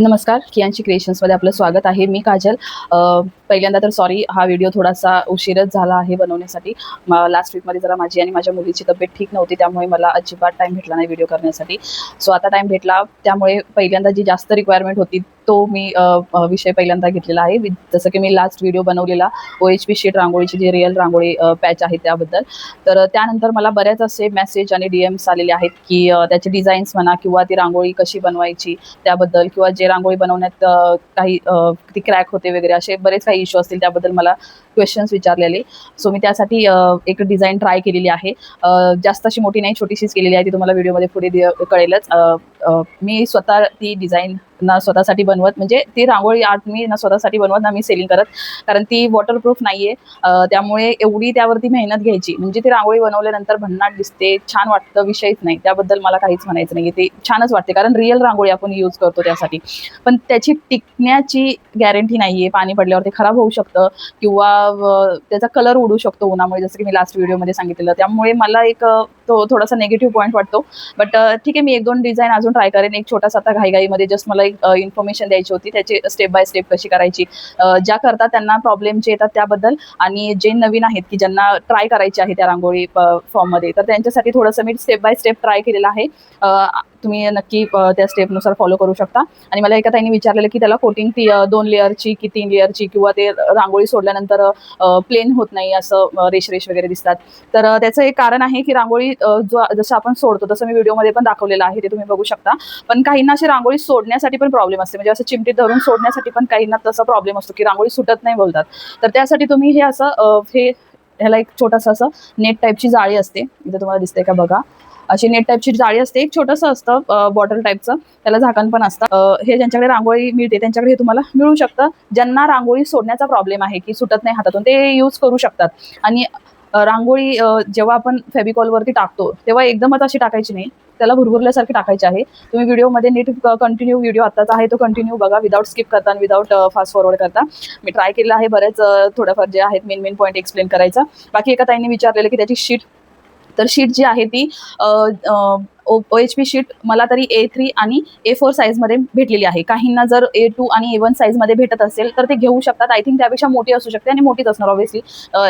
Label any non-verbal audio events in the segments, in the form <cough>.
नमस्कार कियांची क्रिएशन्समध्ये आपलं स्वागत आहे. मी काजल. पहिल्यांदा तर सॉरी हा व्हिडिओ थोडासा उशीरच झाला आहे बनवण्यासाठी. लास्ट वीकमध्ये जरा माझी आणि माझ्या मुलीची तब्येत ठीक नव्हती त्यामुळे मला अजिबात टाईम भेटला नाही व्हिडिओ करण्यासाठी. सो आता टाईम भेटला त्यामुळे पहिल्यांदा जी जास्त रिक्वायरमेंट होती तो मी विषय पहिल्यांदा घेतलेला आहे. वि- जसं की मी लास्ट व्हिडिओ बनवलेला ओ एच पी शीट रांगोळीची जी रिअल रांगोळी पॅच आहे त्याबद्दल. तर त्यानंतर मला बऱ्याच असे मेसेज आणि डी एम्स आलेले आहेत की त्याचे डिझाईन्स म्हणा किंवा ती रांगोळी कशी बनवायची त्याबद्दल किंवा जे रांगोळी बनवण्यात काही ती क्रॅक होते वगैरे असे बरेच काही इश्यू असतील त्याबद्दल मला क्वेश्चन्स विचारलेले. सो मी त्यासाठी एक डिझाईन ट्राय केलेली आहे. जास्त अशी मोठी नाही छोटीशीच केलेली आहे. ती तुम्हाला व्हिडिओमध्ये पुढे कळेलच. मी स्वतः ती डिझाईन ना स्वतःसाठी बनवत म्हणजे ती रांगोळी आर्ट मी ना स्वतःसाठी बनवत ना मी सेलिंग करत. कारण ती वॉटरप्रूफ नाही आहे त्यामुळे एवढी त्यावरती मेहनत घ्यायची. म्हणजे ती रांगोळी बनवल्यानंतर भन्नाट दिसते छान वाटतं विषयच नाही. त्याबद्दल मला काहीच म्हणायचं नाही ते छानच वाटते. कारण रिअल रांगोळी आपण यूज करतो त्यासाठी. पण त्याची टिकण्याची गॅरंटी नाही आहे पाणी पडल्यावर ते खराब होऊ शकतं. किंवा त्याचा कलर उडू शकतो उन्हामुळे. जसं की मी लास्ट व्हिडिओमध्ये सांगितलेलं. त्यामुळे मला एक तो थोडासा नेगेटिव्ह पॉईंट वाटतो. बट ठीक आहे मी एक दोन डिझाईन अजून ट्राय करेन. एक छोटासा आता घाईघाईमध्ये जस्ट मला एक इन्फॉर्मेशन द्यायची होती. त्याची स्टेप बाय स्टेप कशी करायची. ज्या करता त्यांना प्रॉब्लेम जे येतात त्याबद्दल आणि जे नवीन आहेत की ज्यांना ट्राय करायचे आहे त्या रांगोळी फॉर्ममध्ये तर त्यांच्यासाठी थोडंसं मी स्टेप बाय स्टेप ट्राय केलेलं आहे. तुम्ही नक्की त्या स्टेपनुसार फॉलो करू शकता. आणि मला एका ताईने विचारलेलं की त्याला कोटिंग ती दोन लेअरची की तीन लेअरची किंवा ते रांगोळी सोडल्यानंतर प्लेन होत नाही असं रेश रेश वगैरे दिसतात. तर त्याचं एक कारण आहे की रांगोळी जो जसं आपण सोडतो तसं मी व्हिडिओमध्ये पण दाखवलेलं आहे ते तुम्ही बघू शकता. पण काहींना अशी रांगोळी सोडण्यासाठी पण प्रॉब्लेम असते. म्हणजे असं चिमटीत धरून सोडण्यासाठी पण काहींना तसा प्रॉब्लेम असतो की रांगोळी सुटत नाही बोलतात. तर त्यासाठी तुम्ही हे असं हे ह्याला एक छोटंसं असं नेट टाईपची जाळी असते. इथे तुम्हाला दिसते का बघा. अशी नेट टाईपची जाळी असते. एक छोटंसं असतं बॉटल टाईपचं त्याला झाकण पण असतं. हे ज्यांच्याकडे रांगोळी मिळते त्यांच्याकडे हे तुम्हाला मिळू शकतं. ज्यांना रांगोळी सोडण्याचा प्रॉब्लेम आहे की सुटत नाही हातातून ते यूज करू शकतात. आणि रांगोळी जेव्हा आपण फेबिकॉलवरती टाकतो तेव्हा एकदमच अशी टाकायची नाही. त्याला भुरभुरल्यासारखे टाकायचे आहे. तुम्ही व्हिडिओमध्ये नीट कंटिन्यू व्हिडिओ आताचा आहे तो कंटिन्यू बघा विदाउट स्किप करता आणि विदाउट फास्ट फॉरवर्ड करता. मी ट्राय केलं आहे बरेच थोडंफार जे आहेत मेन मेन पॉईंट एक्सप्लेन करायचा. बाकी एका ताईने विचारलेलं की त्याची शीट तर शीट जी आहे ती ओ एच पी शीट मला तरी ए थ्री आणि ए फोर साईजमध्ये भेटलेली आहे. काहींना जर ए टू आणि ए वन साईजमध्ये भेटत असेल तर ते घेऊ शकतात. आय थिंक त्यापेक्षा मोठी असू शकते आणि मोठीच असणार ऑब्व्हियसली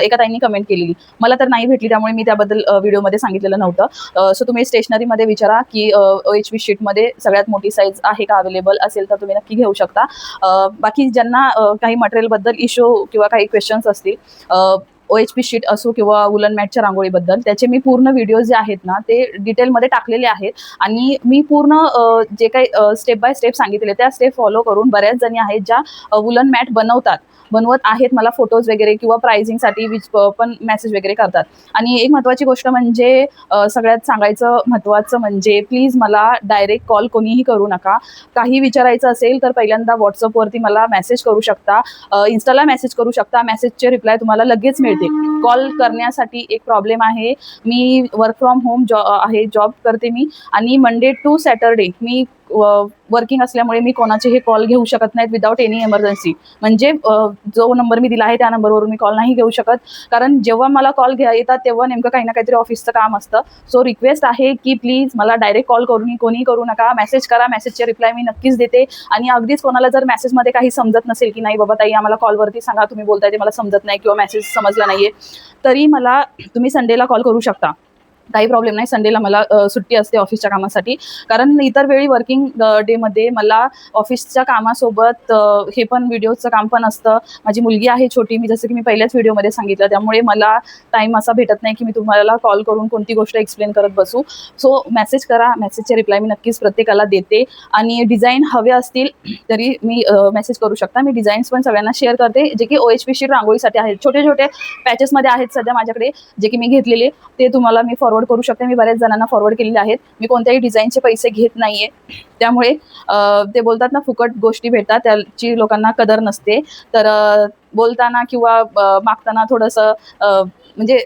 एका ताईंनी कमेंट केलेली. मला तर नाही भेटली त्यामुळे मी त्याबद्दल व्हिडिओमध्ये सांगितलेलं नव्हतं. सो तुम्ही स्टेशनरीमध्ये विचारा की ओ एच पी शीटमध्ये सगळ्यात मोठी साईज आहे का अवेलेबल असेल तर तुम्ही नक्की घेऊ शकता. बाकी ज्यांना काही मटेरियलबद्दल इश्यू किंवा काही क्वेश्चन्स असतील ओ एच पी शीट असो किंवा वुलन मॅटच्या रांगोळीबद्दल त्याचे मी पूर्ण व्हिडिओ जे आहेत ना ते डिटेलमध्ये टाकलेले आहेत. आणि मी पूर्ण जे काही स्टेप बाय स्टेप सांगितले त्या स्टेप फॉलो करून बऱ्याच जणी आहेत ज्या वुलन मॅट बनवतात. बनवत आहेत मला फोटोज वगैरे किंवा प्राइझिंगसाठी विच पण मेसेज वगैरे करतात. आणि एक महत्त्वाची गोष्ट म्हणजे सगळ्यात सांगायचं महत्त्वाचं म्हणजे प्लीज मला डायरेक्ट कॉल कोणीही करू नका. काही विचारायचं असेल तर पहिल्यांदा व्हॉट्सअपवरती मला मेसेज करू शकता. इन्स्टाला मेसेज करू शकता. मेसेजचे रिप्लाय तुम्हाला लगेच मिळते कॉल करण्यासाठी एक प्रॉब्लेम आहे. मी वर्क फ्रॉम होम जॉ आहे जॉब करते मी. आणि मंडे टू सॅटरडे मी वर्किंग असल्यामुळे मी कोणाचे हे कॉल घेऊ शकत नाहीत विदाऊट एनी इमर्जन्सी म्हणजे जो नंबर मी दिला आहे त्या नंबरवरून मी कॉल नाही घेऊ शकत. कारण जेव्हा मला कॉल घ्या येतात तेव्हा नेमकं काही ना काहीतरी ऑफिसचं काम असतं. सो रिक्वेस्ट आहे की प्लीज मला डायरेक्ट कॉल करून कोणी करू नका. मेसेज करा. मेसेजचे रिप्लाय मी नक्कीच देते. आणि अगदीच कोणाला जर मेसेजमध्ये काही समजत नसेल की नाही बाबा ताई आम्हाला कॉलवरती सांगा. तुम्ही बोलताय ते मला समजत नाही किंवा मेसेज समजला नाहीये. तरी मला तुम्ही संडेला कॉल करू शकता. काही प्रॉब्लेम नाही. संडेला मला सुट्टी असते ऑफिसच्या कामासाठी. कारण इतर वेळी वर्किंग डेमध्ये मला ऑफिसच्या कामासोबत हे पण व्हिडिओचं काम पण असतं. माझी मुलगी आहे छोटी. मी जसं की मी पहिल्याच व्हिडिओमध्ये सांगितलं. त्यामुळे मला टाईम असा भेटत नाही की मी तुम्हाला कॉल करून कोणती गोष्ट एक्सप्लेन करत बसू. सो मेसेज करा. मेसेजचे रिप्लाय मी नक्कीच प्रत्येकाला देते. आणि डिझाईन हवे असतील तरी मी मेसेज करू शकता. मी डिझाईन्स पण सगळ्यांना शेअर करते. जे की ओ एच पी शीट रांगोळीसाठी आहेत. छोटे छोटे पॅचेसमध्ये आहेत सध्या माझ्याकडे जे की मी घेतलेले. ते तुम्हाला मी फॉरवर्ड करू शकते. मी बऱ्याच जणांना फॉरवर्ड केलेले आहेत. मी कोणत्याही डिझाईनचे पैसे घेत नाहीये. त्यामुळे ते बोलतात ना फुकट गोष्टी भेटतात. त्याची लोकांना कदर नसते. तर बोलताना किंवा मागताना थोडंसं म्हणजे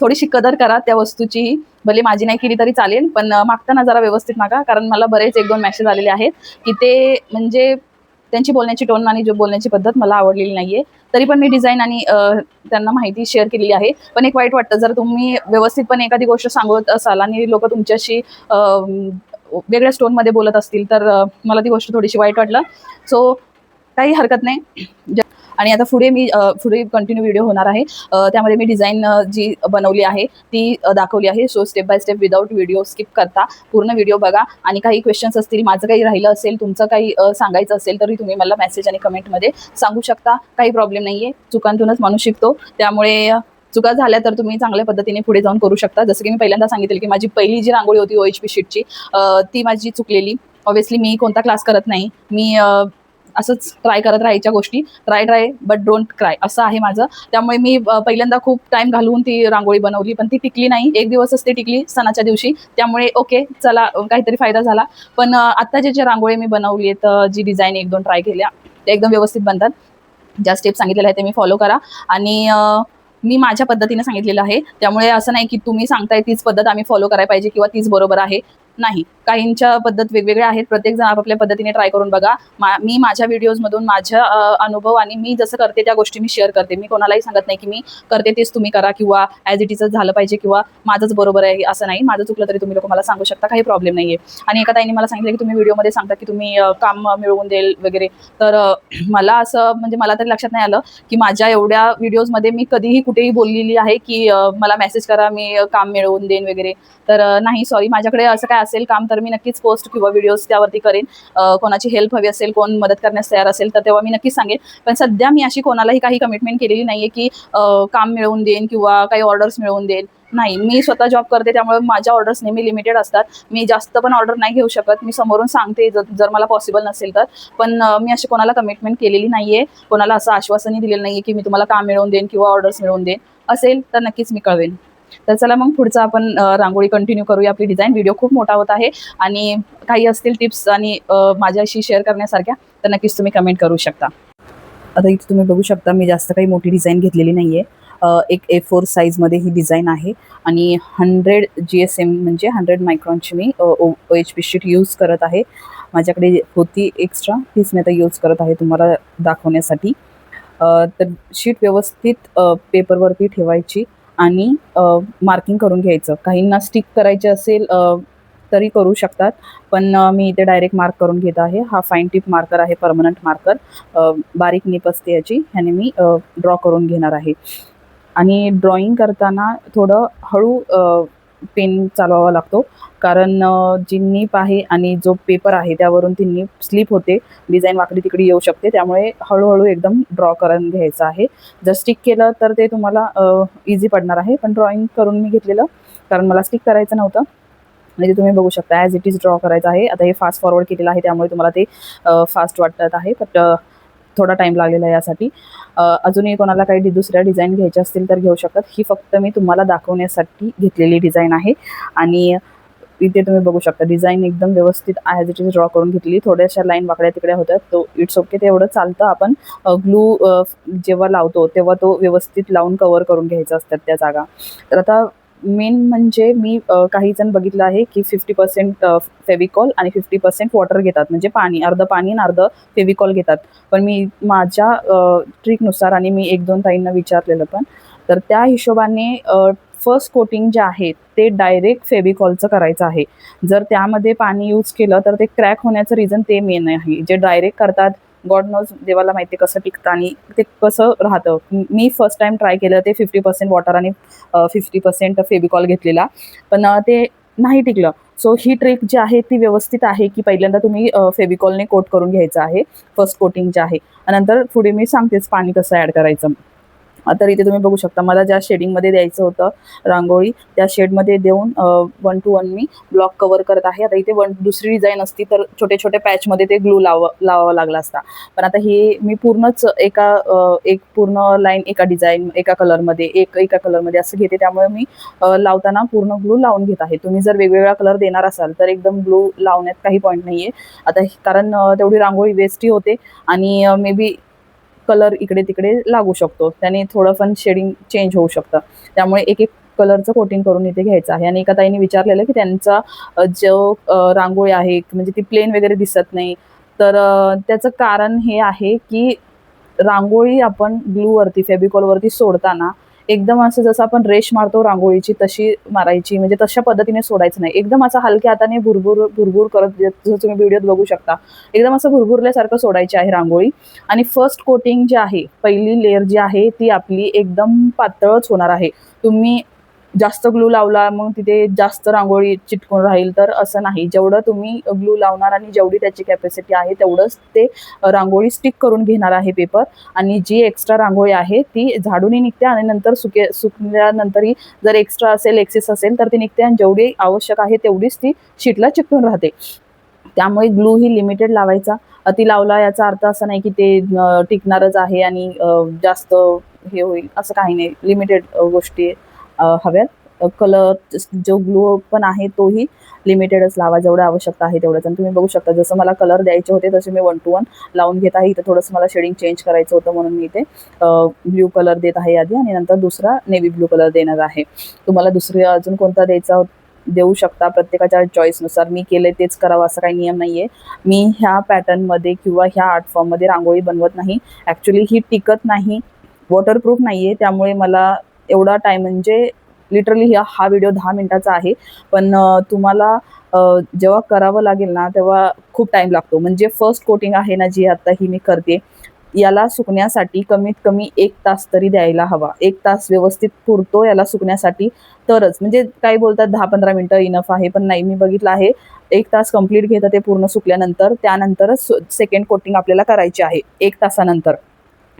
थोडीशी कदर करा त्या वस्तूची. भले माझी नाही केली तरी चालेल पण मागताना जरा व्यवस्थित मागा. कारण मला बरेच एक दोन मॅसेज आलेले आहेत की ते म्हणजे त्यांची बोलण्याची टोन आणि जो बोलण्याची पद्धत मला आवडलेली नाहीये. तरी पण मी डिझाईन आणि त्यांना माहिती शेअर केलेली आहे. पण एक वाईट वाटतं जर तुम्ही व्यवस्थितपणे एखादी गोष्ट सांगत असाल आणि लोक तुमच्याशी वेगळ्या स्टोनमध्ये बोलत असतील तर मला ती गोष्ट थोडीशी वाईट वाटलं. सो काही हरकत नाही. आणि आता पुढे मी पुढे कंटिन्यू व्हिडिओ होणार आहे. त्यामध्ये मी डिझाईन जी बनवली आहे ती दाखवली आहे. So step by step without video skip करता. पूर्ण व्हिडिओ बघा. आणि काही क्वेश्चन्स असतील माझं काही राहिलं असेल तुमचं काही सांगायचं असेल तरी तुम्ही मला मेसेज आणि कमेंटमध्ये सांगू शकता. काही प्रॉब्लेम नाही आहे चुकांतूनच माणूस शिकतो. त्यामुळे चुका झाल्या तर तुम्ही चांगल्या पद्धतीने पुढे जाऊन करू शकता. जसं की मी पहिल्यांदा सांगितलं की माझी पहिली जी रांगोळी होती ओ एच पी शीटची ती माझी चुकलेली. ऑब्व्हियसली मी कोणता क्लास करत नाही. मी असंच ट्राय करत राहायच्या गोष्टी. Try try but don't cry असं आहे माझं. त्यामुळे मी पहिल्यांदा खूप टाइम घालवून ती रांगोळी बनवली पण ती टिकली नाही. एक दिवसच ती टिकली सणाच्या दिवशी. त्यामुळे ओके चला काहीतरी फायदा झाला. पण अ, आता जे जे रांगोळी मी बनवली आहेत जी डिझाईन एक दोन ट्राय केल्या ते एकदम व्यवस्थित बनतात. ज्या स्टेप सांगितलेल्या आहेत ते मी फॉलो करा. आणि मी माझ्या पद्धतीने सांगितलेलं आहे. त्यामुळे असं नाही की तुम्ही सांगताय तीच पद्धत आम्ही फॉलो करायला पाहिजे किंवा तीच बरोबर आहे. नाही. काहींच्या पद्धत वेगवेगळ्या आहेत प्रत्येक जण आपापल्या पद्धतीने ट्राय करून बघा. मा मी माझ्या व्हिडिओजमधून माझ्या अनुभव आणि मी जसं करते त्या गोष्टी मी शेअर करते. मी कोणालाही सांगत नाही की मी करते तेच तुम्ही करा किंवा ॲज इट इजच झालं पाहिजे किंवा माझंच बरोबर आहे असं नाही. माझं चुकलं तरी तुम्ही लोक मला सांगू शकता काही प्रॉब्लेम नाही आहे आणि एका ताईने मला सांगितलं की तुम्ही व्हिडिओमध्ये सांगता की तुम्ही काम मिळवून देईल वगैरे. तर <clears throat> मला असं म्हणजे मला तरी लक्षात नाही आलं की माझ्या एवढ्या व्हिडिओजमध्ये मी कधीही कुठेही बोललेली आहे की मला मेसेज करा मी काम मिळवून देईन वगैरे. तर नाही सॉरी माझ्याकडे असं काय असेल काम तर मी नक्कीच पोस्ट किंवा व्हिडिओज त्यावरती करेन. कोणाची हेल्प हवी असेल कोण मदत करण्यास तयार असेल तर तेव्हा मी नक्कीच सांगेन. पण सध्या मी अशी कोणालाही काही कमिटमेंट केलेली नाही आहे की काम मिळवून देईन किंवा काही ऑर्डर्स मिळवून देईन. नाही मी स्वतः जॉब करते त्यामुळे माझ्या ऑर्डर्स नेहमी लिमिटेड असतात. मी जास्त पण ऑर्डर नाही घेऊ शकत. मी समोरून सांगते जर जर मला पॉसिबल नसेल तर. पण मी अशी कोणाला कमिटमेंट केलेली नाही आहे कोणाला असं आश्वासनही दिलेलं नाही आहे की मी तुम्हाला काम मिळवून देईन किंवा ऑर्डर्स मिळवून देईन. असेल तर नक्कीच मी कळवेन. तर चला मग पुढचं आपण रांगोळी कंटिन्यू करूया. आपली डिझाईन व्हिडिओ खूप मोठा होत आहे. आणि काही असतील टिप्स आणि माझ्याशी शेअर करण्यासारख्या तर नक्कीच तुम्ही कमेंट करू शकता. आता इथे तुम्ही बघू शकता मी जास्त काही मोठी डिझाईन घेतलेली नाही आहे एक ए फोर साईजमध्ये ही डिझाईन आहे. आणि हंड्रेड जी एस एम म्हणजे हंड्रेड मायक्रॉनची मी O H P sheet use करत आहे. माझ्याकडे होती एक्स्ट्रा तीच मी आता यूज करत आहे तुम्हाला दाखवण्यासाठी. तर शीट व्यवस्थित पेपरवरती ठेवायची. आणि मार्किंग करून घ्यायचं. काहींना स्टिक करायचे असेल तरी करू शकतात. पण मी इथे डायरेक्ट मार्क करून घेत आहे. हा फाईन टिप मार्कर आहे परमनंट मार्कर बारीक निप असते याची. ह्याने मी ड्रॉ करून घेणार आहे. आणि ड्रॉइंग करताना थोडं हळू पेन चालवावा लागतो. कारण जी नीप आहे आणि जो पेपर आहे त्यावरून ती नीप स्लिप होते. डिझाईन वाकडी तिकडी येऊ शकते. त्यामुळे हळूहळू एकदम ड्रॉ करून घ्यायचं आहे. जर स्टिक केलं तर ते तुम्हाला इझी पडणार आहे. पण ड्रॉइंग करून मी घेतलेलं. कारण मला स्टिक करायचं नव्हतं. म्हणजे तुम्ही बघू शकता ॲज इट इज ड्रॉ करायचं आहे. आता हे फास्ट फॉरवर्ड केलेलं आहे. त्यामुळे तुम्हाला ते फास्ट वाटत आहे. बट थोडा टाईम लागलेला आहे यासाठी. अजूनही कोणाला काही दुसऱ्या डिझाईन घ्यायच्या असतील तर घेऊ शकतात ही फक्त मी तुम्हाला दाखवण्यासाठी घेतलेली डिझाईन आहे. आणि इथे तुम्ही बघू शकता डिझाईन एकदम व्यवस्थित ॲज इट इज ड्रॉ करून घेतली थोड्याशा लाईन वाकड्या तिकड्या होत्या. तो इट्स ओके ते एवढं चालतं. आपण ग्लू जेव्हा लावतो तेव्हा तो व्यवस्थित लावून कवर करून घ्यायचा असतात त्या जागा. तर आता मेन म्हणजे मी काही जण बघितलं आहे की फिफ्टी पर्सेंट फेविकॉल आणि फिफ्टी पर्सेंट वॉटर घेतात. म्हणजे पाणी अर्ध पाणी आणि अर्ध फेविकॉल घेतात. पण मी माझ्या ट्रिकनुसार आणि मी एक दोन ताईंना विचारलेलं पण तर त्या हिशोबाने फर्स्ट कोटिंग जे आहे ते डायरेक्ट फेविकॉलचं करायचं आहे. जर त्यामध्ये पाणी यूज केलं तर ते क्रॅक होण्याचं रिझन ते मेन आहे. जे डायरेक्ट करतात गॉड नोज देवाला माहिती कसं टिकतं आणि ते कसं राहतं. मी फर्स्ट टाइम ट्राय केलं ते फिफ्टी पर्सेंट वॉटर आणि फिफ्टी पर्सेंट फेविकॉल घेतलेला. पण ते नाही टिकलं. सो ही ट्रिक जी आहे ती व्यवस्थित आहे की पहिल्यांदा तुम्ही फेविकॉलने कोट करून घ्यायचं आहे. फर्स्ट कोटिंग जे आहे. नंतर पुढे मी सांगतेच पाणी कसं ॲड करायचं. तर इथे तुम्ही बघू शकता मला ज्या शेडिंगमध्ये द्यायचं होतं रांगोळी त्या शेडमध्ये देऊन वन टू वन मी ब्लॉक कवर करत आहे. आता इथे वन दुसरी डिझाईन असती तर छोटे छोटे पॅचमध्ये ते ग्लू लाव लावावं लागला असता. पण आता हे मी पूर्णच एका एक पूर्ण लाईन एका डिझाईन एका कलरमध्ये एक एका कलरमध्ये असं घेते. त्यामुळे मी लावताना पूर्ण ग्लू लावून घेत आहे. तुम्ही जर वेगवेगळा कलर देणार असाल तर एकदम ग्लू लावण्यात काही पॉईंट नाही आहे आता कारण तेवढी रांगोळी वेस्टही होते आणि मे बी कलर इकडे तिकडे लागू शकतो. त्याने थोडं पण शेडिंग चेंज होऊ शकतं. त्यामुळे एक एक कलरचं कोटिंग करून इथे घ्यायचं आहे. आणि एका ताईने विचारलेलं की त्यांचा जो रांगोळी आहे म्हणजे ती प्लेन वगैरे दिसत नाही. तर त्याचं कारण हे आहे की रांगोळी आपण ग्लूवरती फेबिकॉलवरती सोडताना एकदम असं जसं आपण रेश मारतो रांगोळीची तशी मारायची. म्हणजे तशा पद्धतीने सोडायचं नाही. एकदम असं हलक्या हाताने भुरभुर भुरभुर करत जसं तुम्ही व्हिडिओत बघू शकता एकदम असं भुरभुरल्यासारखं सोडायची आहे रांगोळी. आणि फर्स्ट कोटिंग जी आहे पहिली लेअर जी आहे ती आपली एकदम पातळच होणार आहे. तुम्ही जास्त ग्लू लावला मग तिथे जास्त रांगोळी चिटकून राहील तर असं नाही. जेवढं तुम्ही ग्लू लावणार आणि जेवढी त्याची कॅपॅसिटी आहे तेवढंच ते रांगोळी स्टिक करून घेणार आहे पेपर आणि जी एक्स्ट्रा रांगोळी आहे ती झाडूनही निघते आणि नंतर सुके सुकल्यानंतरही जर एक्स्ट्रा असेल एक्सेस असेल तर ती निघते आणि जेवढी आवश्यक आहे तेवढीच ती शीटला चिकटून राहते. त्यामुळे ग्लू ही लिमिटेड लावायचा. अति लावला याचा अर्थ असा नाही की ते टिकणारच आहे आणि जास्त हे होईल असं काही नाही. लिमिटेड गोष्टी आहे. हव्यात कलर जो ग्लू पण आहे तोही लिमिटेडच लावा. जेवढं आवश्यकता आहे तेवढंच. आणि तुम्ही बघू शकता जसं मला कलर द्यायचे होते तसे मी वन टू वन लावून घेत आहे. इथं थोडंसं मला शेडिंग चेंज करायचं होतं म्हणून मी इथे ब्ल्यू कलर देत आहे आधी. आणि नंतर दुसरा नेव्ही ब्ल्यू कलर देणार आहे. तुम्हाला दुसरी अजून कोणता द्यायचा हो, देऊ शकता. प्रत्येकाच्या चॉईसनुसार मी केले तेच करावं असं काही नियम नाही आहे मी ह्या पॅटर्नमध्ये किंवा ह्या आर्ट फॉर्ममध्ये रांगोळी बनवत नाही. ॲक्च्युली ही टिकत नाही. वॉटरप्रूफ नाही आहे त्यामुळे मला एवढा टाईम म्हणजे लिटरली हा हा व्हिडिओ दहा मिनिटाचा आहे. पण तुम्हाला जेव्हा करावं लागेल ना तेव्हा खूप टाईम लागतो. म्हणजे फर्स्ट कोटिंग आहे ना जी आता ही मी करते याला सुकण्यासाठी कमीत कमी एक तास तरी द्यायला हवा. एक तास व्यवस्थित पुरतो याला सुकण्यासाठी. तरच म्हणजे काही बोलतात दहा पंधरा मिनटं इनफ आहे पण नाही मी बघितलं आहे एक तास कंप्लीट घेतं ते पूर्ण सुकल्यानंतर त्यानंतरच सेकंड कोटिंग आपल्याला करायची आहे एक तासानंतर.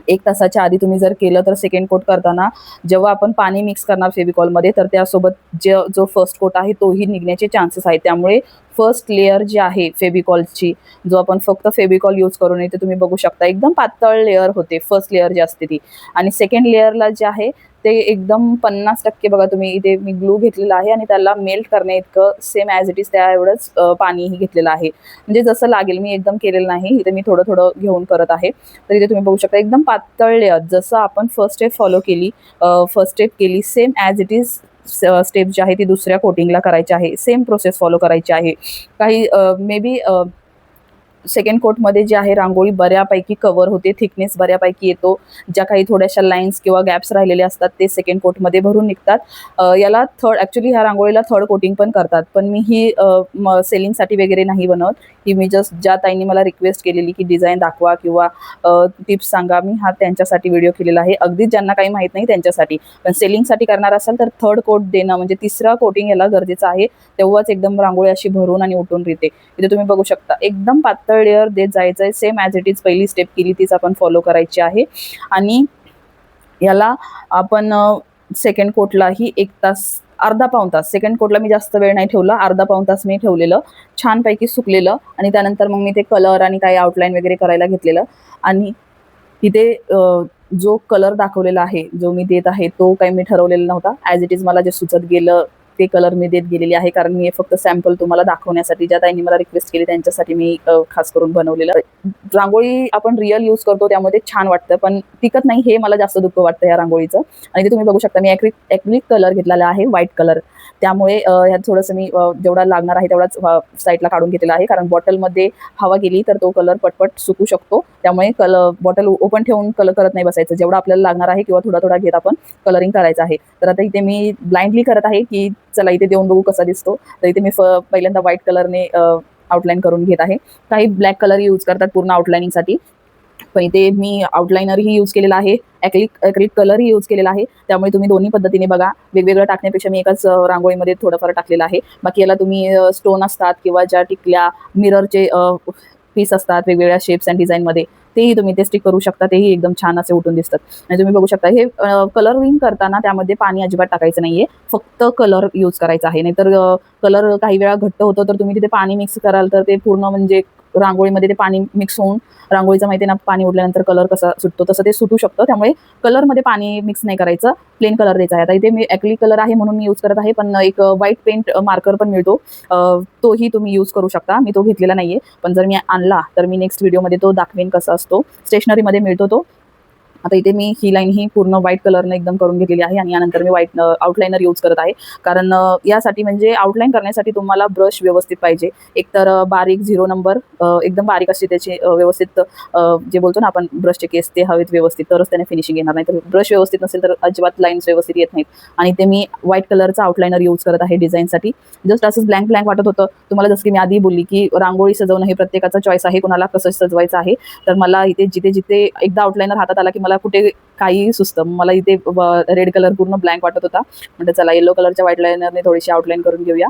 एक तासाच्या आधी तुम्ही जर केलं तर सेकंड कोट करताना जेव्हा आपण पाणी मिक्स करणार फेविकॉलमध्ये तर त्यासोबत जे जो फर्स्ट कोट आहे तोही निघण्याचे चान्सेस आहेत. त्यामुळे फर्स्ट लेअर जी आहे फेबिकॉलची जो आपण फक्त फेबिकॉल यूज करून इथे तुम्ही बघू शकता. एकदम पातळ लेअर होते फर्स्ट लेअर जी असते ती. आणि सेकंड लेअरला जे आहे ते एकदम पन्नास टक्के बघा तुम्ही इथे मी ग्लू घेतलेला आहे आणि त्याला मेल्ट करणे इतकं सेम ॲज इट इज त्या एवढंच पाणीही घेतलेलं आहे. म्हणजे जसं लागेल मी एकदम केलेलं नाही इथे मी थोडं थोडं घेऊन करत आहे. तर इथे तुम्ही बघू शकता एकदम पातळ लेअर जसं आपण फर्स्ट स्टेप फॉलो केली फर्स्ट स्टेप केली same as it is step जी आहे ती दुसऱ्या कोटिंगला करायची आहे. सेम प्रोसेस फॉलो करायची आहे. काही मे बी सेकंड कोटमध्ये जे आहे रांगोळी बऱ्यापैकी कवर होते थिकनेस बऱ्यापैकी येतो. ज्या काही थोड्याशा लाईन्स किंवा गॅप्स राहिलेले असतात ते सेकंड कोटमध्ये भरून निघतात. याला थर्ड ॲक्च्युली ह्या रांगोळीला थर्ड कोटिंग पण करतात. पण मी ही सेलिंगसाठी वगैरे नाही बनवत. ही मी जस्ट ज्या ताईंनी मला रिक्वेस्ट केलेली की डिझाईन दाखवा किंवा टिप्स सांगा मी हा त्यांच्यासाठी व्हिडिओ केलेला आहे. अगदीच ज्यांना काही माहीत नाही त्यांच्यासाठी. पण सेलिंगसाठी करणार असाल तर थर्ड कोट देणं म्हणजे तिसरा कोटिंग याला गरजेचं आहे. तेव्हाच एकदम रांगोळी अशी भरून आणि उठून रिते. इथे तुम्ही बघू शकता. एकदम पातळ लेअर देत जायचं आहे सेम ॲज इट इज पहिली स्टेप केली तीच आपण फॉलो करायची आहे. आणि याला आपण सेकंड कोटलाही एक तास अर्धा पाऊण तास सेकंड कोटला मी जास्त वेळ नाही ठेवला अर्धा पाऊण तास मी ठेवलेलं छानपैकी सुकलेलं आणि त्यानंतर मग मी ते कलर आणि काही आउटलाईन वगैरे करायला घेतलेलं. आणि तिथे जो कलर दाखवलेला आहे जो मी देत आहे तो काही मी ठरवलेला नव्हता. ॲज इट इज मला जे सुचत गेलं ते कलर मी देत गेलेली आहे. कारण मी फक्त सॅम्पल तुम्हाला दाखवण्यासाठी ज्या ताईंनी मला रिक्वेस्ट केली त्यांच्यासाठी मी खास करून बनवलेलं. रांगोळी आपण रिअल यूज करतो त्यामध्ये छान वाटतं. पण टिकत नाही हे मला जास्त दुःख वाटतं या रांगोळीचं. आणि ते तुम्ही बघू शकता मी ॲक्रिक ॲक्रिक कलर घेतलेला आहे व्हाईट कलर त्यामुळे ह्यात थोडंसं मी जेवढा लागणार आहे तेवढाच साईडला काढून घेतलेला आहे. कारण बॉटलमध्ये हवा गेली तर तो कलर पटपट सुकू शकतो. त्यामुळे कलर बॉटल ओपन ठेवून कलर करत नाही बसायचं. जेवढा आपल्याला लागणार आहे किंवा थोडा थोडा घेत आपण कलरिंग करायचं आहे. तर आता इथे मी ब्लाइंडली करत आहे की चला इथे देऊन बघू कसा दिसतो. तर इथे मी फ पहिल्यांदा व्हाईट कलरने आउटलाईन करून घेत आहे. काही ब्लॅक कलर यूज करतात पूर्ण आउटलाईनिंगसाठी पण इथे मी आउटलाइनरही यूज केलेला आहे. ॲक्रिलिक ॲक्रिलिक कलरही यूज केलेला आहे. त्यामुळे तुम्ही दोन्ही पद्धतीने बघा. वेगवेगळं टाकण्यापेक्षा मी एकाच रांगोळीमध्ये थोडंफार टाकलेलं आहे. बाकी याला तुम्ही स्टोन असतात किंवा ज्या टिकल्या मिररचे पीस असतात वेगवेगळ्या शेप्स अँड डिझाईनमध्ये तेही तुम्ही ते स्टिक करू शकता तेही एकदम छान असे उठून दिसतात. आणि तुम्ही बघू शकता हे कलरिंग करताना त्यामध्ये पाणी अजिबात टाकायचं नाहीये. फक्त कलर यूज करायचा आहे. नाहीतर कलर काही वेळा घट्ट होतो तर तुम्ही तिथे पाणी मिक्स कराल तर ते पूर्ण म्हणजे रांगोळीमध्ये ते पाणी मिक्स होऊन रांगोळीचं माहिती ना पाणी उडल्यानंतर कलर कसा सुटतो तसं ते सुटू शकतं. त्यामुळे कलरमध्ये पाणी मिक्स नाही करायचं प्लेन कलर द्यायचा आहे. आता इथे मी ॲक्रिलिक कलर आहे म्हणून मी यूज करत आहे पण एक व्हाईट पेंट मार्कर पण मिळतो. तोही तुम्ही यूज करू शकता. मी तो घेतलेला नाहीये पण जर मी आणला तर मी नेक्स्ट व्हिडिओमध्ये तो दाखवेन कसा असतो. स्टेशनरीमध्ये मिळतो तो. आता इथे मी ही लाईन ही पूर्ण व्हाईट कलरने एकदम करून घेतलेली आहे आणि यानंतर मी व्हाईट आउटलाइनर यूज करत आहे. कारण यासाठी म्हणजे आउटलाईन करण्यासाठी तुम्हाला ब्रश व्यवस्थित पाहिजे. एकतर बारीक झिरो नंबर एकदम बारीक असते त्याची व्यवस्थित जे बोलतो ना आपण ब्रशचे केस ते हवेत व्यवस्थित तरच त्याने फिनिशिंग येणार नाही. तर ब्रश व्यवस्थित नसेल तर अजिबात लाईन्स व्यवस्थित येत नाहीत. आणि ते मी व्हाईट कलरचा आउटलाइनर यूज करत आहे डिझाईनसाठी जस्ट असंच ब्लँक ब्लँक वाटत होतं. तुम्हाला जसं की मी आधी बोलली की रांगोळी सजवणं हे प्रत्येकाचा चॉईस आहे कोणाला कसं सजवायचं आहे. तर मला इथे जिथे जिथे एकदा आउटलाइनर हातात आला की मला मला कुठे काही सुचतं. मला इथे रेड कलर पूर्ण ब्लँक वाटत होता. म्हणजे चला येलो कलरच्या व्हाईट लाईनरने थोडीशी आउटलाईन करून घेऊया.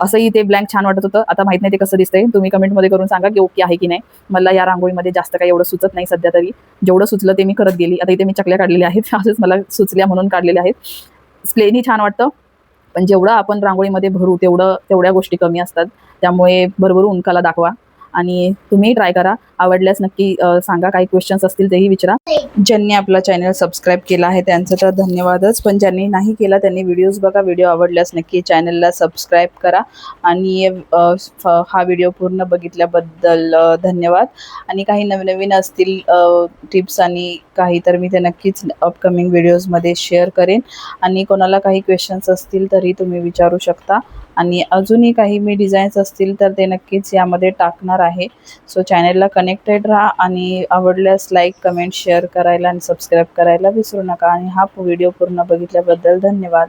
असंही ते ब्लँक छान वाटत होतं. आता माहीत नाही ते कसं दिसतंय. तुम्ही कमेंटमध्ये करून सांगा की ओके आहे की नाही. मला या रांगोळीमध्ये जास्त काही एवढं सुचत नाही सध्या तरी. जेवढं सुचलं ते मी करत गेली. आता इथे मी चकल्या काढलेल्या आहेत. <laughs> असंच मला सुचल्या म्हणून काढलेल्या आहेत. स्प्लेनी छान वाटतं. पण जेवढं आपण रांगोळीमध्ये भरू तेवढं तेवढ्या गोष्टी कमी असतात. त्यामुळे भरभरून उंकाला दाखवा. आणि तुम्ही ट्राय करा. आवडल्यास नक्की सांगा. काही क्वेश्चन्स असतील तेही विचारा. ज्यांनी आपला चॅनल सबस्क्राईब केला आहे त्यांचं तर धन्यवादच. पण ज्यांनी नाही केला त्यांनी व्हिडिओज बघा. व्हिडिओ आवडल्यास नक्की चॅनलला सबस्क्राईब करा. आणि हा व्हिडिओ पूर्ण बघितल्याबद्दल धन्यवाद. आणि काही नवनवीन असतील टिप्स आणि काही तर मी ते नक्कीच अपकमिंग व्हिडिओजमध्ये शेअर करेन. आणि कोणाला काही क्वेश्चन्स असतील तरी तुम्ही विचारू शकता. आणि अजूनही काही मी डिझाईन्स असतील तर ते नक्कीच यामध्ये टाकणार आहे. सो चॅनलला कनेक्टेड राहा आणि आवडल्यास लाईक कमेंट शेअर करायला आणि सबस्क्राईब करायला विसरू नका. आणि हा व्हिडिओ पूर्ण बघितल्याबद्दल धन्यवाद.